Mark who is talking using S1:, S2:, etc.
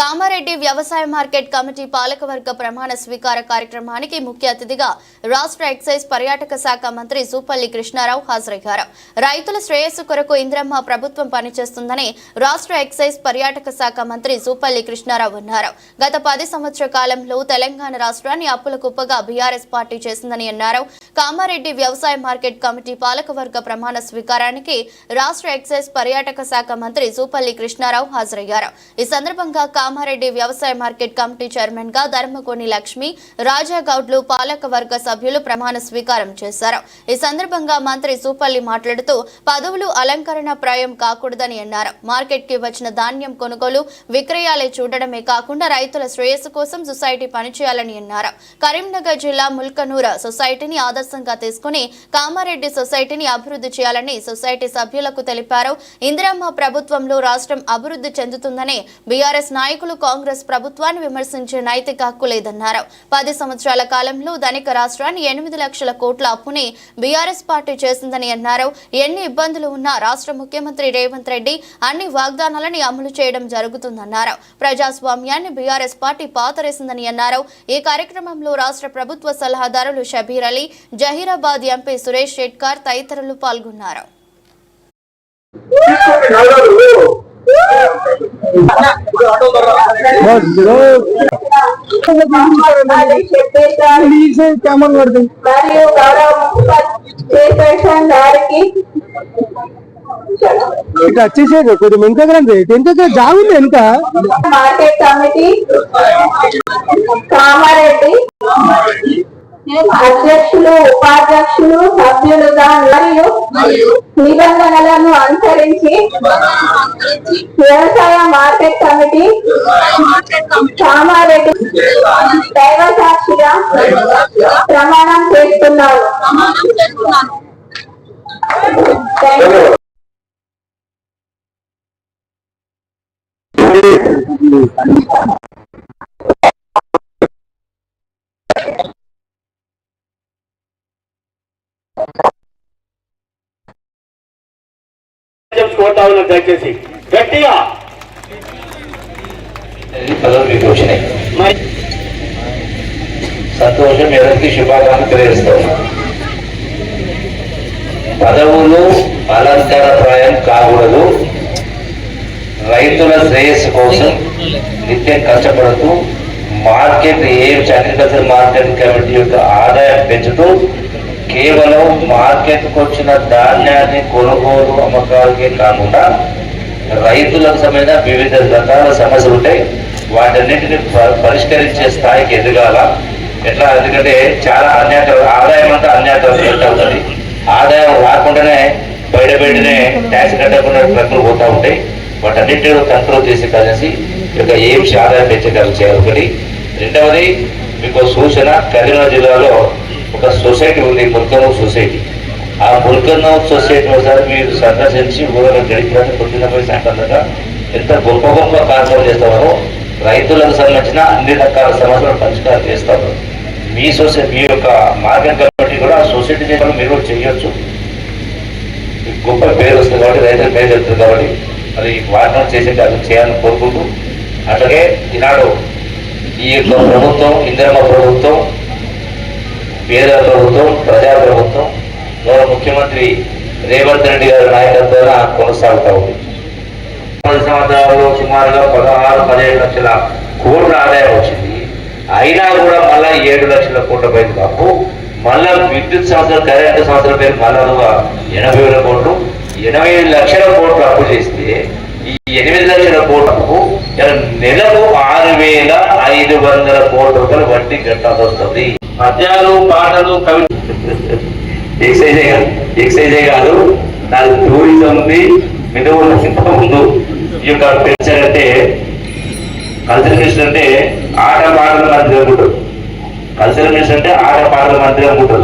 S1: కామారెడ్డి వ్యవసాయ market committee పాలకవర్గ ప్రమాణ స్వీకార కార్యక్రమానికి ముఖ్య అతిథిగా రాష్ట్ర ఎక్సైజ్ పర్యాటక శాఖ మంత్రి జూపల్లి కృష్ణారావు హాజరయ్యారు. రైతుల శ్రేయస్సు కొరకు ఇంద్రమ్మ ప్రభుత్వం పనిచేస్తుందని రాష్ట్ర ఎక్సైజ్ పర్యాటక శాఖ మంత్రి జూపల్లి కృష్ణారావు అన్నారు. గత పది సంవత్సర కాలంలో తెలంగాణ రాష్ట్రాన్ని అప్పుల కుప్పగా బీఆర్ఎస్ పార్టీ చేసిందని అన్నారు. కామారెడ్డి వ్యవసాయ మార్కెట్ కమిటీ పాలకవర్గ ప్రమాణ స్వీకారానికి రాష్ట్ర ఎక్సైజ్ పర్యాటక శాఖ మంత్రి జూపల్లి కృష్ణారావు హాజరయ్యారు. ఈ సందర్భంగా కామారెడ్డి వ్యవసాయ మార్కెట్ కమిటీ చైర్మన్గా ధర్మకోని లక్ష్మి రాజాగౌడ్లు పాలకవర్గ సభ్యులు ప్రమాణ స్వీకారం చేశారు. ఈ సందర్భంగా మంత్రి సూపల్లి మాట్లాడుతూ పదవులు అలంకరణ ప్రాయం కాకూడదని అన్నారు. మార్కెట్కి వచ్చిన ధాన్యం కొనుగోలు విక్రయాలే చూడడమే కాకుండా రైతుల శ్రేయస్సు కోసం సొసైటీ పనిచేయాలని అన్నారు. కరీంనగర్ జిల్లా ముల్కనూర సొసైటీని ఆదర్శంగా తీసుకుని కామారెడ్డి సొసైటీని అభివృద్ధి చేయాలని సొసైటీ సభ్యులకు తెలిపారు. ఇందిరమ్మ ప్రభుత్వంలో రాష్ట్రం అభివృద్ధి చెందుతుందని బీఆర్ఎస్ నాయకులు కాంగ్రెస్ ప్రభుత్వాన్ని విమర్శించే నైతిక హక్కు లేదన్నారు. పది సంవత్సరాల కాలంలో ధనిక రాష్ట్రాన్ని ఎనిమిది లక్షల కోట్ల అప్పుని బీఆర్ఎస్ పార్టీ చేసిందని అన్నారు. ఎన్ని ఇబ్బందులు ఉన్నా రాష్ట్ర ముఖ్యమంత్రి రేవంత్ రెడ్డి అన్ని వాగ్దానాలని అమలు చేయడం జరుగుతుందన్నారు. ప్రజాస్వామ్యాన్ని బీఆర్ఎస్ పార్టీ పాతరేసిందని అన్నారు. ఈ కార్యక్రమంలో రాష్ట్ర ప్రభుత్వ సలహాదారులు షబీర్ అలీ జహీరాబాద్ ఎంపీ సురేష్ షెట్కార్ తదితరులు పాల్గొన్నారు.
S2: కెమెరా పడుతుంది
S3: మరియు గౌరవ మున్సిపల్ చైర్పర్సన్ గారికి
S2: ఇట్లా వచ్చేసేది కొంచెం వెనుక రండి వెనుక జాగుంది వెనుక
S3: మార్కెట్ కమిటీ కామారెడ్డి అధ్యక్షులు ఉపాధ్యక్షులు నిబంధనలను అనుసరించి వ్యవసాయ మార్కెట్ కమిటీ కామారెడ్డి దైవ సాక్షిగా ప్రమాణం చేస్తున్నారు. You.
S4: కోరుతా దయచేసి గట్టిగా.
S5: సంతోషం ఎవరికి శుభాకాంక్షలు తెలియజేస్తాం. పదవులు అలంకారప్రాయం కాకూడదు. రైతుల శ్రేయస్సు కోసం నిత్యం కష్టపడుతూ market a agriculture market committee యొక్క ఆదాయం పెంచుతూ కేవలం మార్కెట్కు వచ్చిన ధాన్యాన్ని కొనుగోలు అమ్మకాలకే కాకుండా రైతులకు సంబంధించిన వివిధ రకాల సమస్యలు ఉంటాయి. వాటన్నిటిని ప- పరిష్కరించే స్థాయికి ఎదగాల. ఎట్లా? ఎందుకంటే చాలా అన్యాయ ఆదాయం అంతా అన్యాయ అవుతుంది. ఆదాయం రాకుండానే బయట బయటనే ట్యాక్స్ కట్టకుండా ట్రక్కులు పోతా ఉంటాయి. వాటన్నింటిని కంట్రోల్ చేసి కలిసి ఇక ఏం ఆదాయం పెంచగలరు చేయాలి ఒకటి. రెండవది మీకు సూచన కరీంనగర్ జిల్లాలో ఒక సొసైటీ ఉంది ముల్కనూ సొసైటీ. ఆ ముల్కనూ సొసైటీ ఒకసారి మీరు సందర్శించి ఊళ్ళో గడిపిన పొద్దున్న పోయి సాయంత్రంగా ఎంత గొప్ప గొప్ప కార్యక్రమం చేస్తామో రైతులకు సంబంధించిన అన్ని రకాల సమస్యలను పరిష్కారం చేస్తారు. మీ సొసైటీ మీ యొక్క మార్గం కాబట్టి కూడా ఆ సొసైటీ చేయడం మీరు కూడా చేయొచ్చు. గొప్ప పేరు వస్తుంది కాబట్టి రైతుల పేరు చెప్తుంది కాబట్టి అది వాటిని చేసే అది చేయాలని కోరుకుంటూ అట్లాగే ఈనాడు ఈ యొక్క ప్రభుత్వం ఇందిరమ్మ ప్రభుత్వం పేద ప్రభుత్వం ప్రజా ప్రభుత్వం గౌరవ ముఖ్యమంత్రి రేవంత్ రెడ్డి గారి నాయకత్వాన కొనసాగుతూ ఉంది. పది సంవత్సరాల్లో సుమారుగా పదహారు పదిహేడు లక్షల కోట్ల ఆదాయం వచ్చింది. అయినా కూడా మళ్ళా ఏడు లక్షల కోట్ల పైన తప్పు మళ్ళా విద్యుత్ సంస్థల కరెంటు సంస్థల పేరు మళ్ళా ఎనభై వేల కోట్లు ఎనభై లక్షల కోట్లు అప్పు చేస్తే ఈ ఎనిమిది లక్షల కోట్లకు నెలకు ఆరు వేల ఐదు వందల కోట్ల రూపాయలు వడ్డీ కట్టాల్సి వస్తుంది. పద్యాలు పాటలు కవి ఎక్సైజే కాదు ఎక్సైజే కాదు. దాని టూరిజం ఉంది మిగతా ఇంత ముందు ఈ యొక్క కల్చర్ అంటే కల్చర్ మినిస్టర్ అంటే ఆట పాటలు మంత్రి అనుకుంటారు. కల్చర్ మినిస్టర్ అంటే ఆట పాటలు మంత్రి అనుకుంటారు.